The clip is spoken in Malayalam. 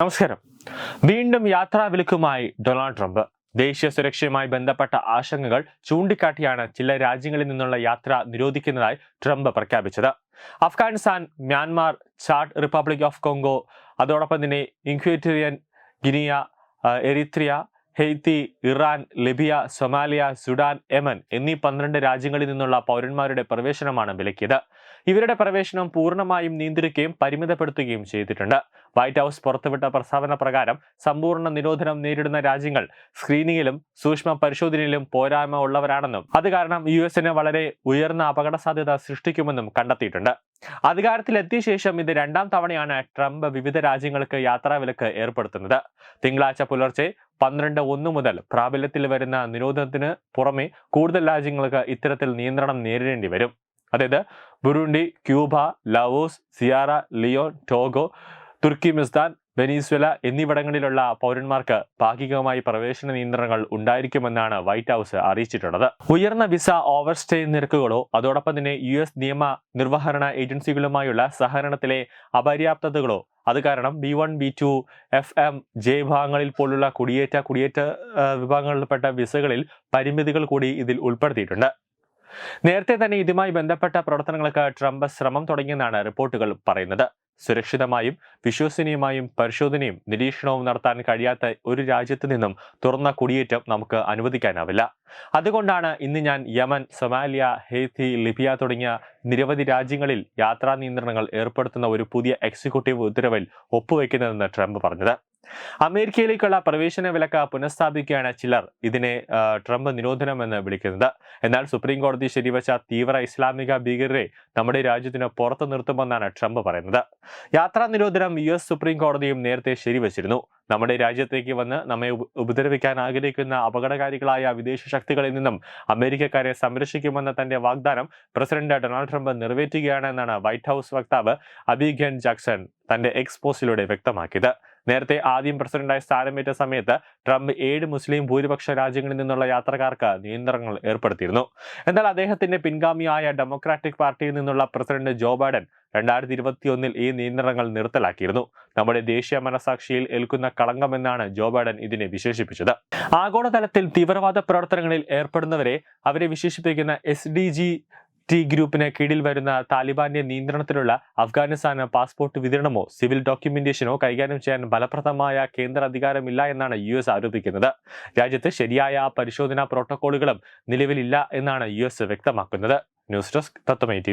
നമസ്കാരം. വീണ്ടും യാത്രാ വിലക്കുമായി ഡൊണാൾഡ് ട്രംപ്. ദേശീയ സുരക്ഷയുമായി ബന്ധപ്പെട്ട ആശങ്കകൾ ചൂണ്ടിക്കാട്ടിയാണ് ചില രാജ്യങ്ങളിൽ നിന്നുള്ള യാത്ര നിരോധിക്കുന്നതായി ട്രംപ് പ്രഖ്യാപിച്ചത്. Afghanistan Myanmar Chad Republic of Congo അതോടൊപ്പം തന്നെ Equatorial Guinea Eritrea Haiti Iran Libya Somalia Sudan Yemen എന്നീ പന്ത്രണ്ട് രാജ്യങ്ങളിൽ നിന്നുള്ള പൗരന്മാരുടെ പ്രവേശനമാണ് വിലക്കിയത്. ഇവരുടെ പ്രവേശനം പൂർണമായും നിയന്ത്രിക്കുകയും പരിമിതപ്പെടുത്തുകയും ചെയ്തിട്ടുണ്ട്. വൈറ്റ് ഹൗസ് പുറത്തുവിട്ട പ്രസ്താവന പ്രകാരം സമ്പൂർണ നിരോധനം നേരിടുന്ന രാജ്യങ്ങൾ സ്ക്രീനിങ്ങിലും സൂക്ഷ്മ പരിശോധനയിലും പോരായ്മ ഉള്ളവരാണെന്നും അത് കാരണം യു എസിന് വളരെ ഉയർന്ന അപകട സാധ്യത സൃഷ്ടിക്കുമെന്നും കണ്ടെത്തിയിട്ടുണ്ട്. അധികാരത്തിലെത്തിയ ശേഷം ഇത് രണ്ടാം തവണയാണ് ട്രംപ് വിവിധ രാജ്യങ്ങൾക്ക് യാത്രാ വിലക്ക് ഏർപ്പെടുത്തുന്നത്. തിങ്കളാഴ്ച പുലർച്ചെ പന്ത്രണ്ട് ഒന്ന് മുതൽ പ്രാബല്യത്തിൽ വരുന്ന നിരോധനത്തിന് പുറമെ കൂടുതൽ രാജ്യങ്ങൾക്ക് ഇത്തരത്തിൽ നിയന്ത്രണം നേരിടേണ്ടി വരും. അതായത് Burundi Cuba Laos Sierra Leone Togo Turkmenistan Venezuela എന്നിവിടങ്ങളിലുള്ള പൗരന്മാർക്ക് ഭാഗികമായി പ്രവേശന നിയന്ത്രണങ്ങൾ ഉണ്ടായിരിക്കുമെന്നാണ് വൈറ്റ് ഹൗസ് അറിയിച്ചിട്ടുള്ളത്. ഉയർന്ന വിസ ഓവർസ്റ്റേ നിരക്കുകളോ അതോടൊപ്പം തന്നെ യു എസ് നിയമ നിർവഹണ ഏജൻസികളുമായുള്ള സഹകരണത്തിലെ അപര്യാപ്തതകളോ അത് കാരണം B one B two F M J വിഭാഗങ്ങളിൽ പോലുള്ള കുടിയേറ്റ കുടിയേറ്റ വിഭാഗങ്ങളിൽപ്പെട്ട വിസകളിൽ പരിമിതികൾ കൂടി ഇതിൽ ഉൾപ്പെടുത്തിയിട്ടുണ്ട്. നേരത്തെ തന്നെ ഇതുമായി ബന്ധപ്പെട്ട പ്രവർത്തനങ്ങൾക്ക് ട്രംപ് ശ്രമം തുടങ്ങിയെന്നാണ് റിപ്പോർട്ടുകൾ പറയുന്നത്. സുരക്ഷിതമായും വിശ്വസനീയമായും പരിശോധനയും നിരീക്ഷണവും നടത്താൻ കഴിയാത്ത ഒരു രാജ്യത്ത് നിന്നും തുറന്ന കുടിയേറ്റം നമുക്ക് അനുവദിക്കാനാവില്ല. അതുകൊണ്ടാണ് ഇന്ന് ഞാൻ യമൻ സൊമാലിയ ഹെയ്ത്തി ലിബിയ തുടങ്ങിയ നിരവധി രാജ്യങ്ങളിൽ യാത്രാ നിയന്ത്രണങ്ങൾ ഏർപ്പെടുത്തുന്ന ഒരു പുതിയ എക്സിക്യൂട്ടീവ് ഉത്തരവിൽ ഒപ്പുവെക്കുന്നതെന്ന് ട്രംപ് പറഞ്ഞത്. അമേരിക്കയിലേക്കുള്ള പ്രവേശന വിലക്ക് പുനഃസ്ഥാപിക്കുകയാണ് ചിലർ ഇതിനെ ട്രംപ് നിരോധനം എന്ന് വിളിക്കുന്നത്. എന്നാൽ സുപ്രീം കോടതി ശരിവച്ച തീവ്ര ഇസ്ലാമിക ഭീകരരെ നമ്മുടെ രാജ്യത്തിന് പുറത്തു നിർത്തുമെന്നാണ് ട്രംപ് പറയുന്നത്. യാത്രാ നിരോധനം യു എസ് സുപ്രീം കോടതിയും നേരത്തെ ശരിവച്ചിരുന്നു. നമ്മുടെ രാജ്യത്തേക്ക് വന്ന് നമ്മെ ഉപദ്രവിക്കാൻ ആഗ്രഹിക്കുന്ന അപകടകാരികളായ വിദേശ ശക്തികളിൽ നിന്നും അമേരിക്കക്കാരെ സംരക്ഷിക്കുമെന്ന തന്റെ വാഗ്ദാനം പ്രസിഡന്റ് ഡൊണാൾഡ് ട്രംപ് നിറവേറ്റുകയാണ് എന്നാണ് വൈറ്റ് ഹൗസ് വക്താവ് അബിഗൻ ജാക്സൺ തന്റെ എക്സ് പോസ്റ്റിലൂടെ വ്യക്തമാക്കിയത്. നേരത്തെ ആദ്യം പ്രസിഡന്റായി സ്ഥാനമേറ്റ സമയത്ത് ട്രംപ് ഏഴ് മുസ്ലിം ഭൂരിപക്ഷ രാജ്യങ്ങളിൽ നിന്നുള്ള യാത്രക്കാർക്ക് നിയന്ത്രണങ്ങൾ ഏർപ്പെടുത്തിയിരുന്നു. എന്നാൽ അദ്ദേഹത്തിന്റെ പിൻഗാമിയായ ഡെമോക്രാറ്റിക് പാർട്ടിയിൽ നിന്നുള്ള പ്രസിഡന്റ് ജോ ബൈഡൻ രണ്ടായിരത്തി ഇരുപത്തിയൊന്നിൽ ഈ നിയന്ത്രണങ്ങൾ നിർത്തലാക്കിയിരുന്നു. നമ്മുടെ ദേശീയ മനസാക്ഷിയിൽ ഏൽക്കുന്ന കളങ്കമെന്നാണ് ജോ ബൈഡൻ ഇതിനെ വിശേഷിപ്പിച്ചത്. ആഗോളതലത്തിൽ തീവ്രവാദ പ്രവർത്തനങ്ങളിൽ ഏർപ്പെടുന്നവരെ അവരെ വിശേഷിപ്പിക്കുന്ന എസ് ടി ഗ്രൂപ്പിന് കീഴിൽ വരുന്ന താലിബാന്റെ നിയന്ത്രണത്തിലുള്ള അഫ്ഗാനിസ്ഥാന് പാസ്പോർട്ട് വിതരണമോ സിവിൽ ഡോക്യുമെന്റേഷനോ കൈകാര്യം ചെയ്യാൻ ഫലപ്രദമായ കേന്ദ്ര അധികാരമില്ല എന്നാണ് യു എസ് ആരോപിക്കുന്നത്. രാജ്യത്ത് ശരിയായ പരിശോധനാ പ്രോട്ടോക്കോളുകളും നിലവിലില്ല എന്നാണ് യു എസ് വ്യക്തമാക്കുന്നത്. ന്യൂസ് ഡെസ്ക് തത്വമേ ടി